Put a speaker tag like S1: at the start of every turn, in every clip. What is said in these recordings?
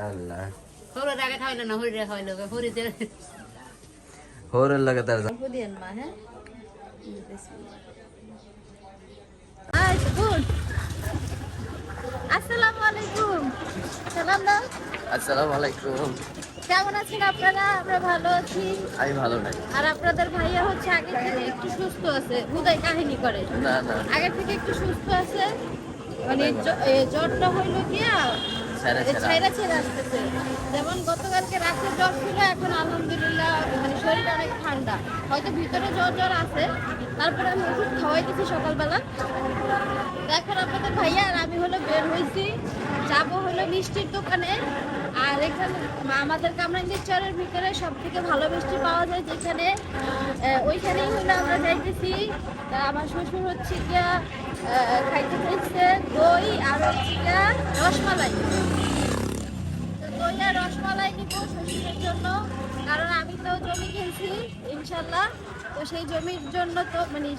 S1: আল্লাহ
S2: হরিরে
S3: হ্যাঁ আচ্ছা আলাইকুম সালাম দাও
S1: আলাইকুম
S3: কেমন আছেন আপনারা? আমরা ভালো আছি।
S1: আমি ভালো নাই।
S3: আর আপনাদের ভাইয়া হচ্ছে আগে থেকে একটু সুস্থ আছে। হুদাই কাহিনী করে।
S1: না না।
S3: আগে থেকে একটু সুস্থ আছে। মানে জ্বরটা হইল গিয়া
S1: ছেড়ে ছেড়ে।
S3: আসতেছে। যেমন গতকালকে রাতে জ্বর ছিল এখন আলহামদুলিল্লাহ মানে শরীর অনেক ঠান্ডা। হয়তো ভিতরে জ্বর জ্বর আছে। তারপরে আমি ওষুধ খাওয়াই দিচ্ছি সকালবেলা এখন আপনাদের ভাইয়া আর আমি হলো বের হয়েছি যাব হলো মিষ্টির দোকানে। আর এখানে আমাদের কামরাঙ্গীর চরের ভিতরে সব থেকে ভালো মিষ্টি পাওয়া যায় যেখানে ওইখানেই হলো আমরা যাইতেছি। আমার শ্বশুর হচ্ছে গিয়া খাইতে চাইছে দই আর হচ্ছে গিয়া রসমালাই। দই আর রসমালাই নিব শ্বশুরের জন্য, কারণ আমি তো জমি কিনছি ইনশাল্লাহ। তো সেই জমির জন্য তো মানে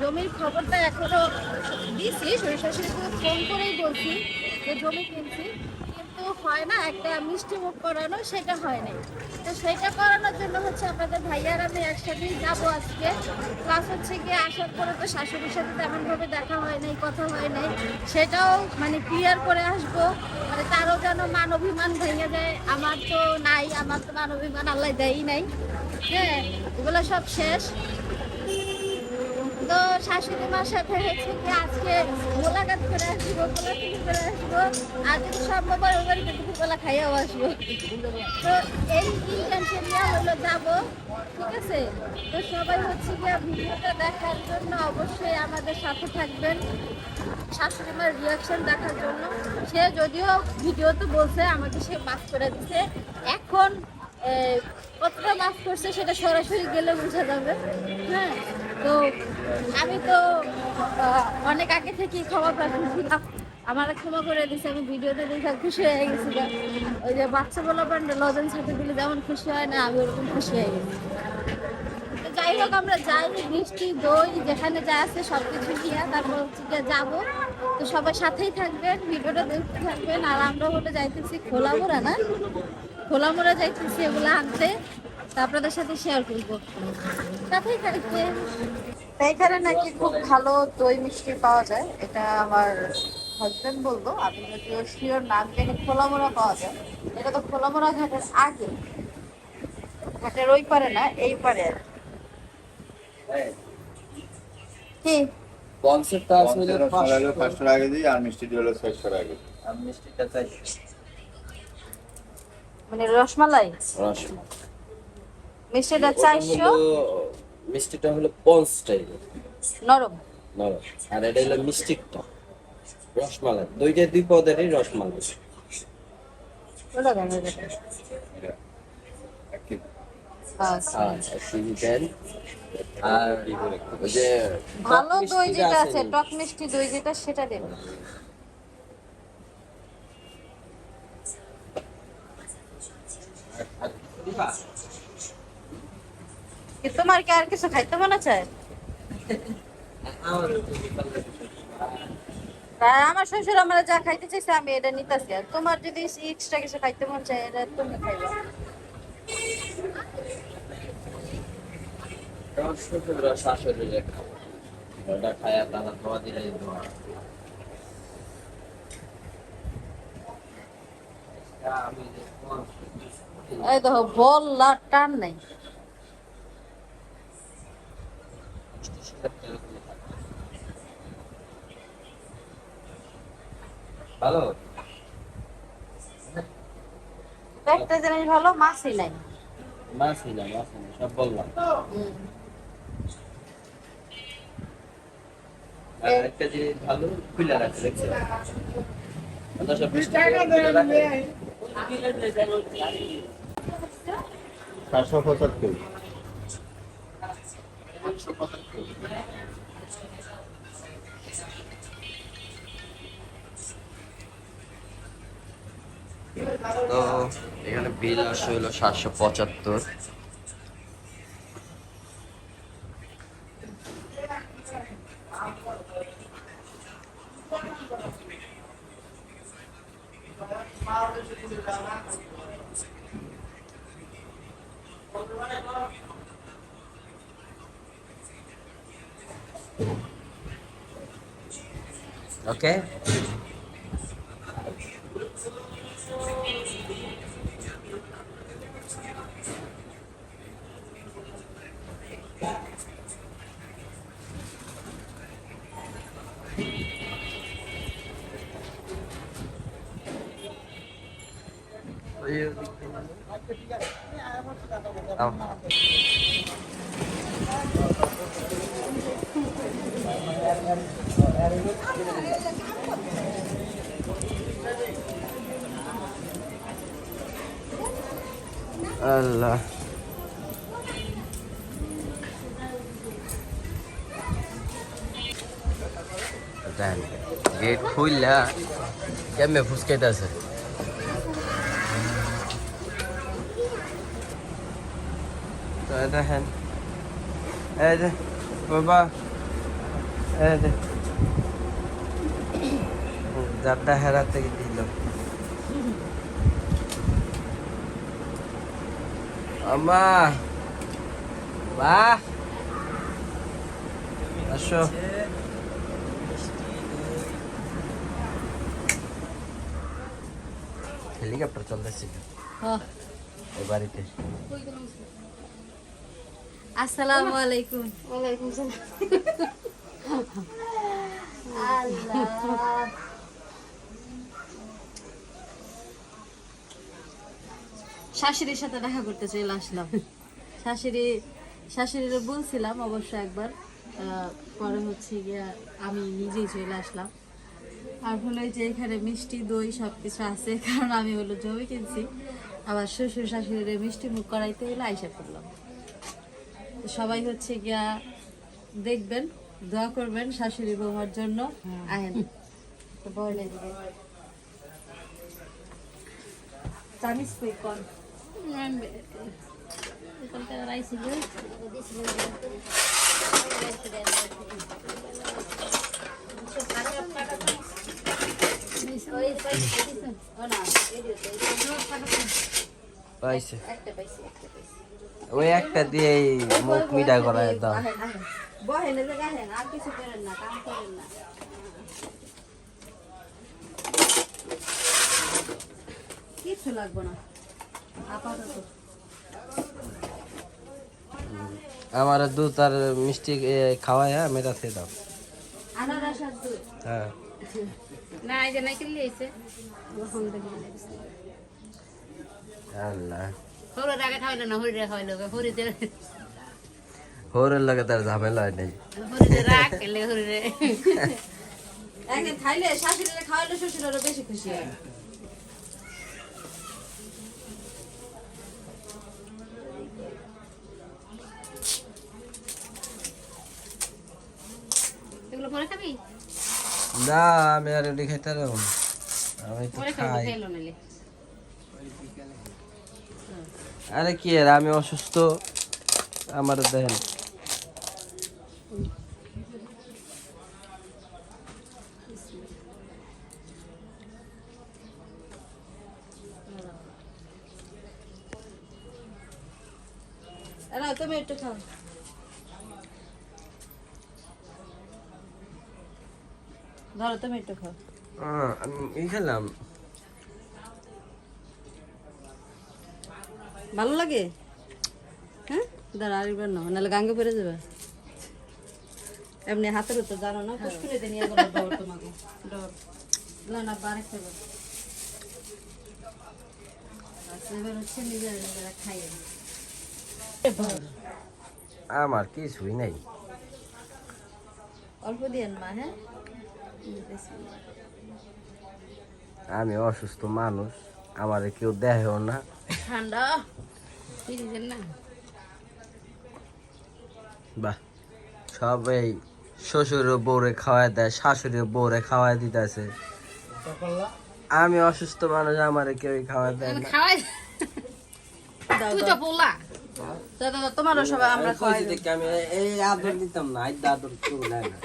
S3: জমির খবরটা এখনও দিছি শ্বশুর শাশুড়িকে ফোন করেই বলছি যে জমি কিনছি। হয় না, একটা মিষ্টি মুখ করানো সেটা হয় নাই। তো সেটা করানোর জন্য হচ্ছে আপনাদের ভাইয়ার আমি একসাথেই যাব আজকে। প্লাস হচ্ছে গিয়ে আসার পরে তো শাশুড়ির সাথে তেমনভাবে দেখা হয় নাই, কথা হয় নাই। সেটাও মানে ক্লিয়ার করে আসব। মানে তারও যেন মান অভিমান ভেঙে যায়। আমার তো নাই, আমার তো মান অভিমান আল্লাহ দেয়ই নাই। হ্যাঁ এগুলো সব শেষ। তো শাশুড়ি মার সাথে হচ্ছে কি আজকে মোলাকাত করে আসব, কোলাকুলি করে আসব, আর যদি সম্ভব হয় বাড়িতে দুপুর বেলা খাইয়াও আসব। তো এই ইন্টেনশন নিয়ে হলো যাব, ঠিক আছে? তো সবাই হচ্ছে গিয়ে ভিডিওটা দেখার জন্য অবশ্যই আমাদের সাথে থাকবেন। শাশুড়ি মার রিয়াকশন দেখার জন্য। সে যদিও ভিডিওতে বলছে, আমাকে সে মাফ করে দিছে। এখন কতটা মাফ করছে সেটা সরাসরি গেলে বোঝা যাবে। হ্যাঁ তো আমি তো অনেক আগে থেকেই ক্ষমা প্রার্থী আমার ক্ষমা করে দিছে, আমি ভিডিওতে দেখে খুশি হয়ে গেছিলাম ওই যে বাচ্চা বলা পান্ডে লজেন সাথে দিলে যেমন খুশি হয় না, আমি ওরকম খুশি হয়ে গেছি। যাই হোক, আমরা যাই মিষ্টি দই, যেখানে যা আছে সব কিছু নিয়ে তারপর হচ্ছে গিয়ে যাব। তো সবাই সাথেই থাকবেন, ভিডিওটা দেখতে থাকবেন, আর আমরা হলে যাইতেছি খোলামোড়া, না? খোলামোড়া যাইতেছি এগুলো আনতে, তা আপনাদের সাথে শেয়ার করব। সাথেই থাকবেন। এখানে নাকি খুব ভালো দই মিষ্টি পাওয়া যায় এটা আমার হাজবেন্ড বলব আমি যদিও শিওর নাম জানি খোলামোড়া পাওয়া যায় এটা তো খোলামোড়া ঘাটের আগে ঘাটের ওই পারে না এই পারে আর কি।
S1: কনসেপ্টটা আসলে
S4: টাকা আর মিষ্টিটি হলো ছয়শো টাকা
S1: আর মিষ্টিটা চাই।
S3: মানে রসমালাই?
S1: রসমালাই।
S3: মিষ্টিটা চারশো?
S1: মিষ্টিটা হলো পন্স স্টাইল
S3: নরম।
S1: নরম। আর এটা হলো মিষ্টিকটা রসমালাই। দুইটা দুই পদেরই রসমালাই।
S3: আচ্ছা।
S1: আর ওই যে
S3: ভালো দই যেটা আছে টক মিষ্টি দই যেটা সেটা দেবেন তোমার কি আর কিছু খাইতে মনে চায়? আমার শ্বশুর আমরা যা খাইতে চাইছে আমি এটা নিতেছি। আর তোমার যদি এক্সট্রা কিছু খাইতে মন চায় এটা তুমি খাইবা। এই দেখো বল টান নাই।
S1: ভালো?
S3: একটা জিনিস ভালো মাছই নাই।
S1: মাছ নিলাম মাছ নিলাম সব বললাম। একটা জিনিস ভালো খুলে রাখছে দেখছ?
S4: পঁচাত্তর।
S1: তো এখানে বিল আসে হলো সাতশো পঁচাত্তর।
S5: আল্লাহ দেখেন গেট খুললা কেমনে ফুসকাইতেছে? দেখেন এই যে বাবা এই দিল। আম্মা বাহ। আসো। হেলিকপ্টার চলতেছে এই বাড়িতে।
S3: আসসালামু আলাইকুম। ওয়ালাইকুম আল্লাহ। শাশুড়ির সাথে দেখা করতে চলে আসলাম। শাশুড়ি শাশুড়িরে বলছিলাম অবশ্য একবার আহ, পরে হচ্ছে গিয়া আমি নিজেই চলে আসলাম। আর হলো যে এখানে মিষ্টি দই সব কিছু আছে কারণ আমি হলো জমি কিনছি। আবার শ্বশুর শাশুড়িরে মিষ্টি মুখ করাইতে হলে আইসা করলাম তো সবাই হচ্ছে গিয়া দেখবেন দোয়া করবেন শাশুড়ি বৌমার জন্য। আহেন তো বলে দিবে জানিস তুই কোন?
S5: পাইছে। ওই একটা দিয়ে মুখ মিঠা করায় দাও।
S3: বহেন যে গাহেন আর কিছু করেন না কাম করেন না কিছু লাগবে না আপাতত
S5: আমার দুধ আর মিষ্টি খাওয়ায় মেটাতে দাও।
S3: আনারস আর দুধ?
S5: হ্যাঁ।
S2: না এই যে নাইকেল লিয়েছে
S5: আল্লাহ।
S2: হরির আগে খাইলো না হরিরে খাইলো হরিতে
S5: হোরের লাগে তার ঝামেলা হয় নাই।
S2: হরিতে রাগ এলে হরিরে।
S3: খাইলে শাশুড়িরে খাওয়ালে শ্বশুর আরও বেশি খুশি হয়।
S2: এগুলো পরে খাবি?
S5: না আমি আর রুটি খাইতে পারব আমি তো খাই। আরে কি আর আমি অসুস্থ। আমার দেখেন
S3: না তুমি একটু খাও ধরো তুমি একটু খাও।
S5: আমি খেলাম।
S3: ভালো লাগে? হ্যাঁ? দাঁড়া আরেকবার না নাহলে গাঙ্গে পড়ে যাবে। এমনি হাতের তো জানো না পুষ্কুলে দিয়ে নিয়ে গেলো ডর তোমাকে। ডর না না বারে খাবে এবার হচ্ছে নিজেরা খাইয়ে
S5: আমার কিছুই নাই।
S3: অল্প দিয়েন মা হ্যাঁ?
S5: আমি অসুস্থ মানুষ আমার কেউ দেখেও না।
S2: ঠান্ডা।
S5: বাহ। সব এই শ্বশুর বউরে খাওয়াই দেয় শাশুড়ি বউরে খাওয়াই দিতেছে। আমি অসুস্থ মানুষ আমার কেউ খাওয়াই দেয় না।
S2: তুই তো
S3: তোমারও সবাই আমরা খাওয়াই
S5: আমি এই আদর দিতাম না আদর কেউ নেয় না।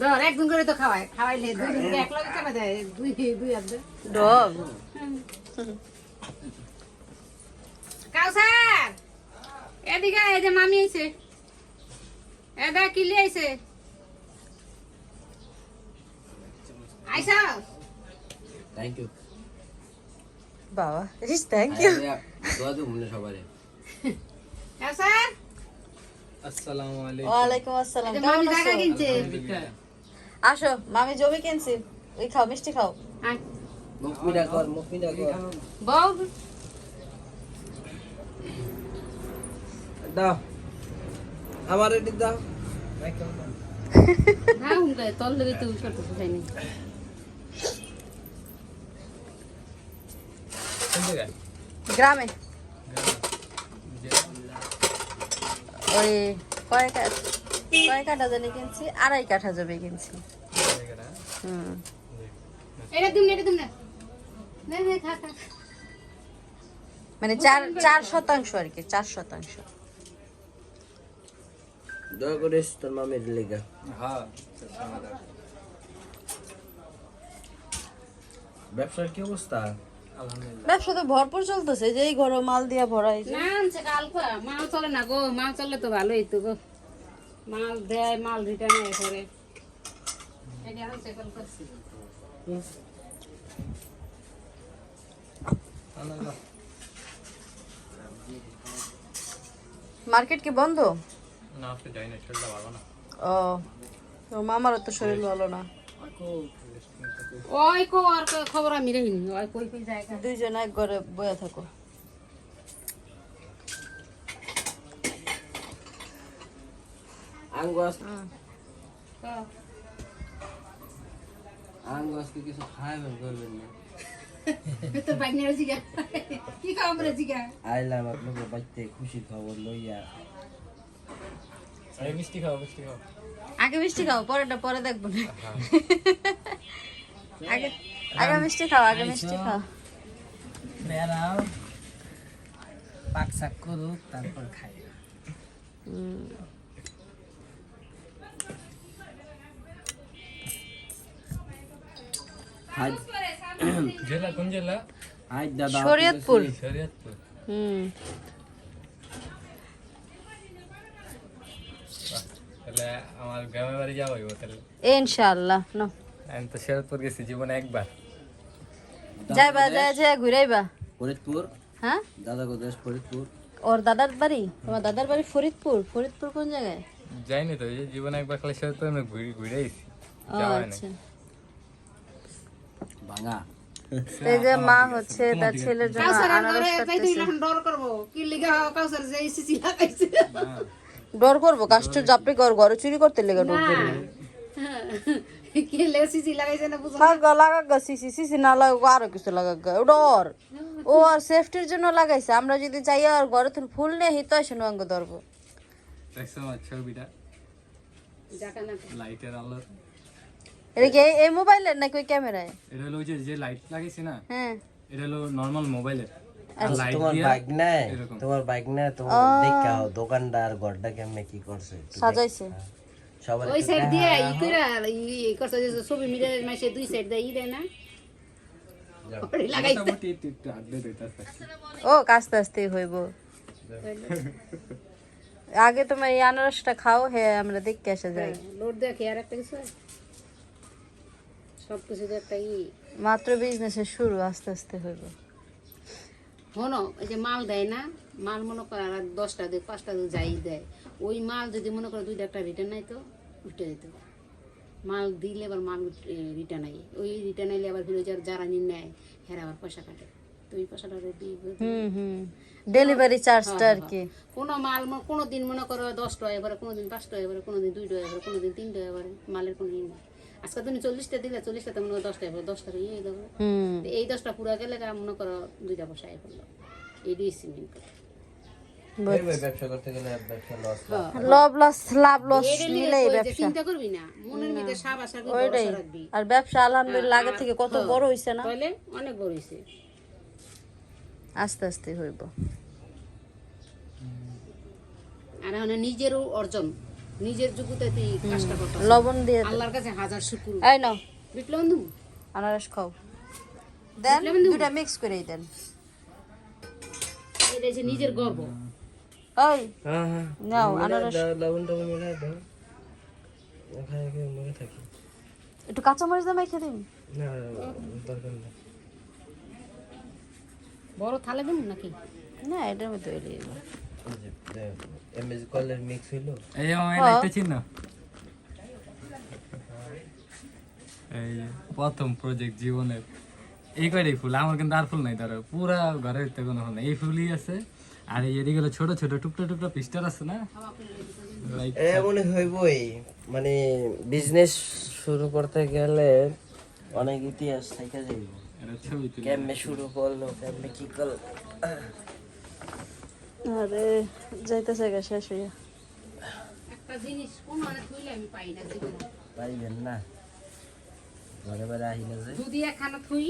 S2: ধর একদিন করে তো খাওয়াই খাওয়াইলে দুই দিন এক লগে কেন দেয়। দুই দুই হাত
S3: ডব।
S2: কাউসার এদিকে এই যে মামি আইছে। এ দেখ কি আইছে। আইসা
S5: থ্যাংক ইউ
S3: বাবা থ্যাংক ইউ
S5: দোয়া দেবো মনে সবারে
S2: স্যার?
S1: আসসালামু আলাইকুম।
S3: ওয়ালাইকুম আসসালাম কেমন
S2: মামি জায়গা
S3: আছো?
S2: কিনছে।
S3: আসো মামি জমি কিনছি। ওই খাও মিষ্টি খাও।
S2: বউ
S5: দাও। আমার এটি
S2: চাইনি
S3: গ্রামে। ওই কয় কাঠ কয় কাঠা জানি কিনছি? আড়াই কাঠা জমি কিনছি। হুম।
S2: এটা দিন এটা দিন না। নে নে খা খা।
S3: মানে চার চার শতাংশ আর কি চার শতাংশ।
S5: দোয়া করিস তোর মামির লেগা।
S1: হ্যাঁ
S5: ব্যবসার কি অবস্থা?
S3: ব্যবসা তো ভরপুর চলতেছে যে এই মাল দিয়া ভরাই
S2: না মাল চলে না গো মাল চললে তো ভালোই তো গো। মাল দেয় মাল রিটার্ন করে। আনছে কালকা
S3: মার্কেট কি বন্ধ?
S1: না আজকে যাই না শরীরটা ভালো না।
S3: ও তোর মামারও তো শরীর ভালো না।
S2: ওই কো আর খবর আমি রাখিনি ওই কই কই জায়গা?
S3: দুইজন এক ঘরে বয়ে থাকো।
S5: আঙ্গুস। আঙ্গুসকে কিছু খাইবেন করবেন না।
S2: তো বাইনের জিগা। কি খবর জিগা?
S5: আইলাম আপনাকে খুশি খবর লইয়া।
S1: এই মিষ্টি খাও মিষ্টি খাও।
S3: আগে মিষ্টি খাও পরেটা পরে দেখব। না আগে আগে মিষ্টি খাও আগে মিষ্টি খাও।
S6: বেড়াও পাক শাক করুক তারপর খাই
S1: জেলা কোন জেলা?
S5: আজ দাদা
S3: শরীয়তপুর।
S1: শরীয়তপুর।
S3: হুম।
S1: তাহলে আমার গ্রামের বাড়ি যাব তাহলে।
S3: ইনশাআল্লাহ নো
S1: আমি তো শরৎপুর গেছি জীবনে একবার।
S3: যাইবা যাই যাই ঘুরাইবা।
S5: ফরিদপুর?
S3: হ্যাঁ?
S5: দাদা ফরিদপুর।
S3: ওর দাদার বাড়ি? তোমার দাদার বাড়ি ফরিদপুর? ফরিদপুর কোন জায়গায়?
S1: যাইনি তো জীবনে একবার খালি শরৎপুর আমি ঘুরে ঘুরে আইছি। যাওয়া
S5: ভাঙা।
S3: এই যে মা হচ্ছে তার ছেলের জন্য আনারস কাটতেছে।
S2: ডর করব। কি লিগা কাউসার যে
S3: ডর করব কাস্টর জাপড়ি ঘর ঘরে চুরি করতে লেগে ডর করব।
S2: কি লে সিসি লাগাইছে না বুঝো
S3: লাগা লাগা গা সিসি সিসি না লাগা আরও কিছু ও আর সেফটির জন্য লাগাইছে। আমরা যদি চাই আর ঘরে থেকে ফুল নিয়ে হিত আসে ধরবো।
S1: ছবিটা? লাইটের আলো
S3: এটা কি এই- এই মোবাইলের নাকি ওই ক্যামেরায়?
S1: এটা হলো ওই যে যে লাইট লাগাইছি না
S3: হ্যাঁ।
S1: এটা হলো নর্মাল মোবাইলের।
S5: তোমার বাইক নাই? তোমার বাইক নাই? তোমার দেখাও দোকানদার ঘরটা কেমনে কি করছে
S3: সাজাইছে।
S5: সবার
S2: ওই সাইড দিয়ে ই করে ই করছে যে ছবি মিলে মাসে দুই সাইড দিয়ে ই দেয় না।
S3: ও আস্তে আস্তে। হইব। আগে তোমার এই আনারসটা খাও হ্যাঁ আমরা দেখতে আসা যাই।
S2: লোড দেখে আর একটা কিছু সব কিছু তো একটা ই।
S3: মাত্র বিজনেসের শুরু আস্তে আস্তে হইব।
S2: হনো এই যে মাল দেয় না মাল মনে করে আর দশটা দেয় পাঁচটা দেয় যাই দেয়। ওই মাল যদি মনে করে দুইটা একটা রিটার্ন নাই তো উঠে যেত। মাল দিলে আবার মাল রিটার্ন আই ওই রিটার্ন আইলে আবার ফিরে যার যারা নিয়ে নেয় হেরা আবার পয়সা কাটে। তো ওই পয়সাটা
S3: হুম হুম। ডেলিভারি চার্জটা আর কি।
S2: কোনো মাল কোনো দিন মনে করো দশ টাকা এবারে কোনো দিন পাঁচ টাকা এবারে কোনো দিন দুই টাকা এবারে কোনো দিন তিন টাকা এবারে মালের কোনো ই নেই। আজকে তুমি চল্লিশটা দিলে চল্লিশটা মনে করো দশ টাকা এবারে ইয়ে দেবো এই দশটা পুরা গেলে মনে করো দুইটা পয়সা এ এই দিয়ে সিমেন্ট
S3: আর ব্যবসা আলহামদুলিল্লাহ আগে থেকে কত বড় হইছে না?
S2: অনেক বড় হয়েছে
S3: আস্তে আস্তে হইব।
S2: আর এখন নিজেরও অর্জন। নিজের যোগ্যতা তুই কাজটা করতে
S3: লবণ দিয়ে।
S2: আল্লাহর কাছে হাজার শুক্র।
S3: এই নাও।
S2: বুঝলে বন্ধু
S3: আনারস খাও। দেন দুটা মিক্স করেই দেন।
S2: এটা হচ্ছে নিজের গর্ব।
S3: ওই
S5: হ্যাঁ হ্যাঁ।
S3: নাও আনারস।
S5: লবণ টবণ মিলাই দাও খাই খেয়ে মরে থাকি।
S3: একটু কাঁচামরিচ দিয়ে মেখে দিন।
S5: না দরকার নেই।
S2: বড় থালে দিন নাকি?
S3: না এটার মধ্যে।
S5: এমএস কলের মিক্স হইল?
S1: এই যে মামা লাইটটা চিহ্ন এই প্রথম প্রজেক্ট জীবনের। এই কয়টাই ফুল? আমার কিন্তু আর ফুল নাই ধরো। পুরা ভিতরে কোনো ফুল নাই। এই ফুলই আছে। আর এই এদিকে হলো ছোট ছোট টুকরা টুকরা পিস্টার আছে না?
S5: এমন হইবই মানে বিজনেস শুরু করতে গেলে অনেক ইতিহাস থেকে যাইব।
S1: এটা ছবি তুলি
S5: কেমনে শুরু করল কেমনে কি করল?
S3: আরে যাইতেছে গা শেষ হইয়া।
S2: একটা জিনিস কোন মানে থইলে আমি পাই না জীবনে।
S5: পাইবেন না। ঘরে বারে আহিলে যে।
S2: যদি একখানা থুই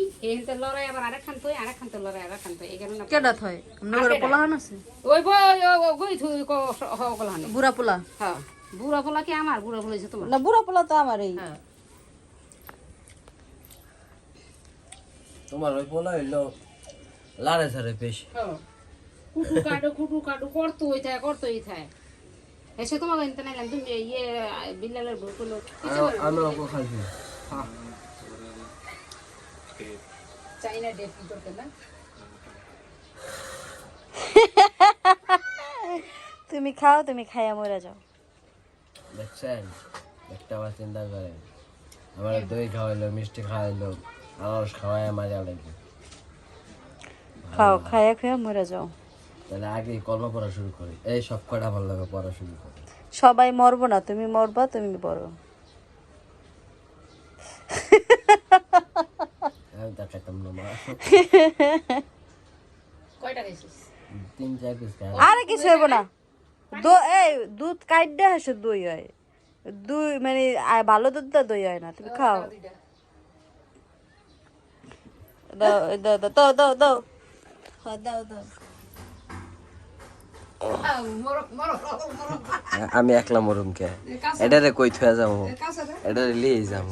S2: লড়াই আবার আরেকখান থই আরেকখান তো লড়াই আরেকখান থই এই কারণে
S3: কেডা থয়? আপনার ঘরে পোলাহান আছে?
S2: ওই বই গই থুই সকল হানে
S3: বুড়া পোলা?
S2: হ্যাঁ। বুড়া পোলা কি আমার? বুড়া পোলা তোমার?
S3: না বুড়া পোলা তো
S2: হ্যাঁ।
S5: তোমার ওই পোলা হইল লারে সারে বেশি
S2: হ্যাঁ। কুটু কাটু কুটু কাটু করতো হই থাকে করতো থাকে এসে তোমাকে এনতে নাইলাম তুমি ইয়ে বিল্লালের বউ করল।
S5: আমি ওকে খাইছি।
S2: চাইনা ডেট কি করতে না?
S3: তুমি খাও তুমি খাইয়া মরে যাও।
S5: দেখছেন? একটা আবার চিন্তা করেন। আমার দই খাওয়াইলো মিষ্টি খাওয়াইলো আনারস খাওয়াই আমার লাগে
S3: খাও খাইয়া খাইয়া মরে যাও।
S5: তাহলে আগে কর্ম পড়া শুরু করি। এই সব কটা ভালো লাগে পড়া শুরু করি।
S3: সবাই মরবো না তুমি মরবা তুমি বড়
S5: আমি তা খাইতাম না মা।
S2: কয়টা গেছিস
S5: তিন চার পিস খাই।
S3: আরে কিছু হইব না। দো এই দুধ কাইডা হাসে দই হয়। দুই মানে ভালো দুধ দা দই হয় না তুমি খাও। দাও দাও দাও দাও দাও দাও। হ্যাঁ, দাও দাও।
S5: আমি একলা মরুম কে? এটারে কই থুয়া যাব? এটারে লিয়ে যাব।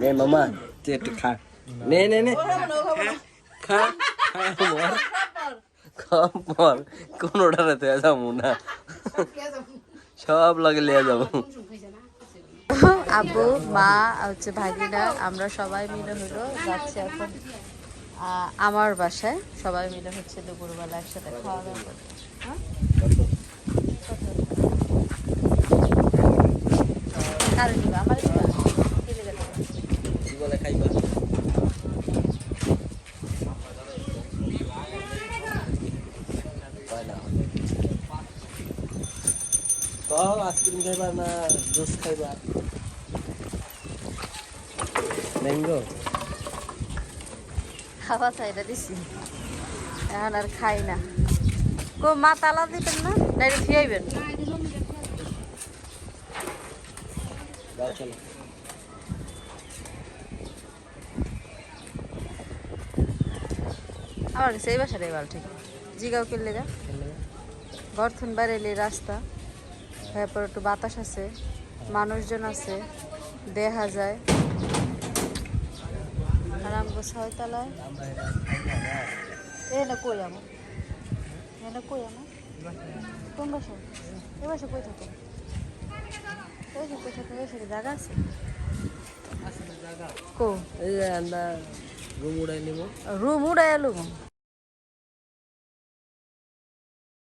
S5: নে মামা, তুই একটু খা। নে নে নে। খা খা, মর। কম কোনোটারে থুয়া যাব না। সব লাগে লিয়ে যাব।
S3: আব্বু মা হচ্ছে ভাগিনা, আমরা সবাই মিলে হলো যাচ্ছি এখন। আমার বাসায় সবাই মিলে হচ্ছে দুপুরবেলা একসাথে খাওয়া দাওয়া করতে। হ্যাঁ?
S5: খাইবা না জুস খাইবা? ম্যাঙ্গো?
S3: খাওয়া চাইটা দিছি। এখন আর খাই না। কো মা তালা দিবেন না? না এটা ফিয়াইবেন
S5: যাও চলো।
S3: আমার এই বাসাটাই ঠিক। জিগাও কিনলে যা। বর্থন বাড়াইলে রাস্তা। তারপর একটু বাতাস আছে। মানুষজন আছে। দেখা যায়। আমগো ছয়তলায় এ না কই আমার এ না কই আমার কোন বাসা? এ বাসা কই থাকো? এই যে কই থাকো? এই জায়গা আছে? কো?
S5: এই আমরা রুম উড়াই নিব।
S3: রুম উড়াই এলো